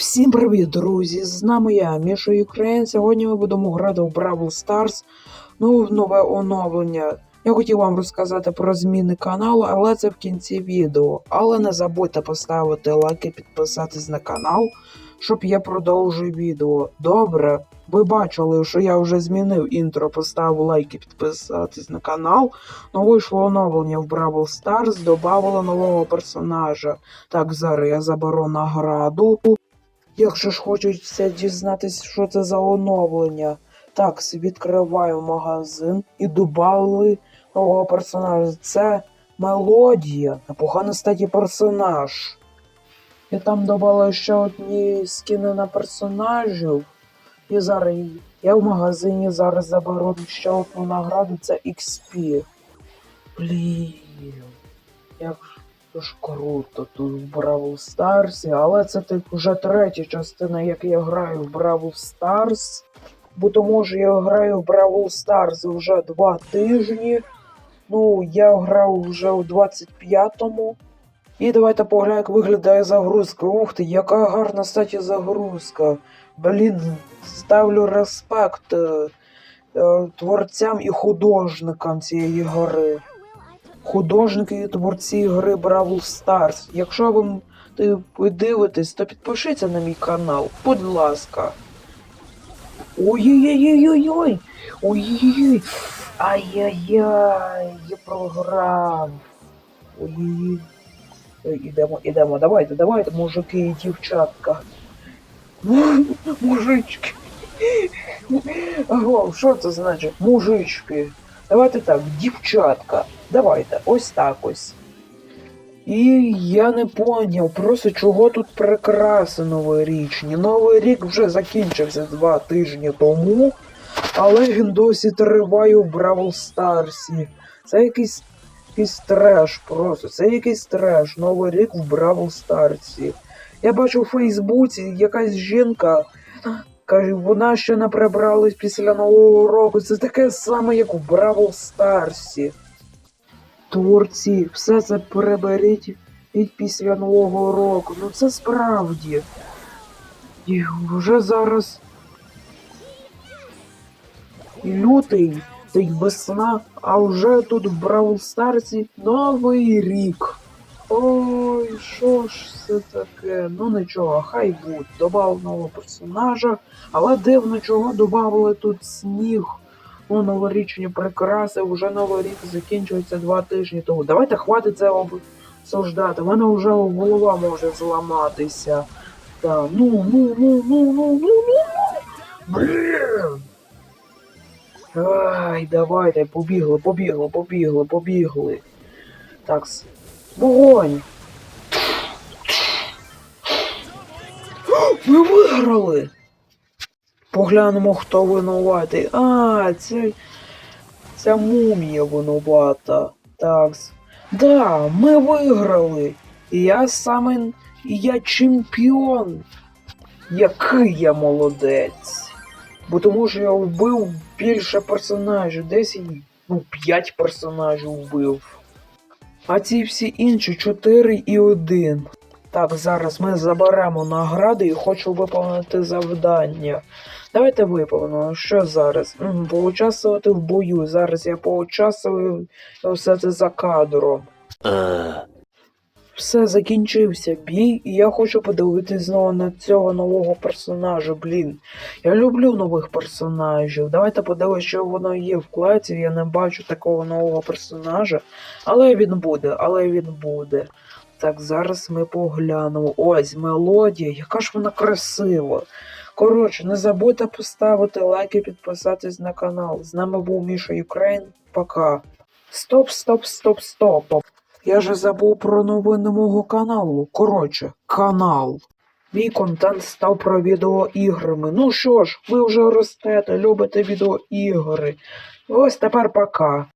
Всім привіт, друзі! З нами я, Міша Юкрейн. Сьогодні ми будемо грати в Бравл Stars. Ну, нове оновлення. Я хотів вам розказати про зміни каналу, але це в кінці відео. Але не забудьте поставити лайк і підписатись на канал, щоб я продовжив відео. Добре, ви бачили, що я вже змінив інтро, поставив лайк і підписатись на канал. Ну вийшло оновлення в Бравл Stars, додавало нового персонажа. Так, зараз я заберу награду. Якщо ж хочеться дізнатися, що це за оновлення. Так, відкриваю магазин і додали нового персонажа. Це мелодія. Непогано статі персонаж. І там додали ще одні скини на персонажів. І зараз я в магазині зараз заберу ще одну награду, це XP. Блін. Як ж круто тут в Бравл Старсі, але це так вже третя частина, як я граю в Бравл Старс. Бо тому що я граю в Бравл Старс вже два тижні. Ну, я грав вже у 25-му. І давайте поглянемо, як виглядає загрузка. Ух ти, яка гарна статі загрузка. Блін, ставлю респект е, е, творцям і художникам цієї гри художники і творці гри Бравл Stars. Якщо ви, м- ти- ви дивитесь, то підпишіться на мій канал, будь ласка. Ой-ой-ой-ой-ой! Ой-ой-ой! Ай-яй-яй! Я програв! Ой-ой-ой! Ідемо, ідемо, давайте, давайте, мужики і дівчатка. Мужички. Що це значить? Мужички. Давайте так, дівчатка. Давайте, ось так ось. І я не поняв, просто чого тут прикраси новорічні. Новий рік вже закінчився два тижні тому, але він досі триває в Бравл Старсі. Це якийсь, якийсь треш просто. Це якийсь треш. Новий рік в Бравл Старсі. Я бачу у Фейсбуці якась жінка. Каже, вона ще не прибралась після нового року. Це таке саме, як у Бравл Старсі. Творці, все це приберіть від після нового року. Ну це справді. І вже зараз. Лютий, та й весна, а вже тут в Бравл Старсі новий рік. Ой, що ж це таке? Ну нічого, хай будь. Добав нового персонажа, але дивно, чого додали тут сніг. Ну, новорічні прикраси, вже новий рік закінчується два тижні тому. Давайте хватить це обсуждати. В мене вже голова може зламатися. Та ну, ну, ну, ну, ну, ну, ну. ну блін. Ай, давайте, побігли, побігли, побігли, побігли. Так, вогонь. Ми виграли! Поглянемо, хто винуватий. А, це. Ця мумія винувата. Так. Да, ми виграли. І я саме. Я чемпіон. Який я молодець. Бо тому що я вбив більше персонажів. Десь ну, 5 персонажів вбив. А ці всі інші 4 і 1. Так, зараз ми заберемо награди і хочу виповнити завдання. Давайте виповнимо. Що зараз? М, Поучаствувати в бою. Зараз я поучаствую все це за кадром. Все, закінчився бій, і я хочу подивитись знову на цього нового персонажа. Блін. Я люблю нових персонажів. Давайте подивимось, що воно є в клаці. Я не бачу такого нового персонажа. Але він буде, але він буде. Так, зараз ми поглянемо. Ось мелодія, яка ж вона красива. Коротше, не забудьте поставити лайк і підписатись на канал. З нами був Міша Юкрейн. Пока. Стоп, стоп, стоп, стоп. Я же забув про новини мого каналу. Коротше, канал. Мій контент став про відеоіграми. Ну що ж, ви вже ростете, любите відеоігри. Ось тепер пока.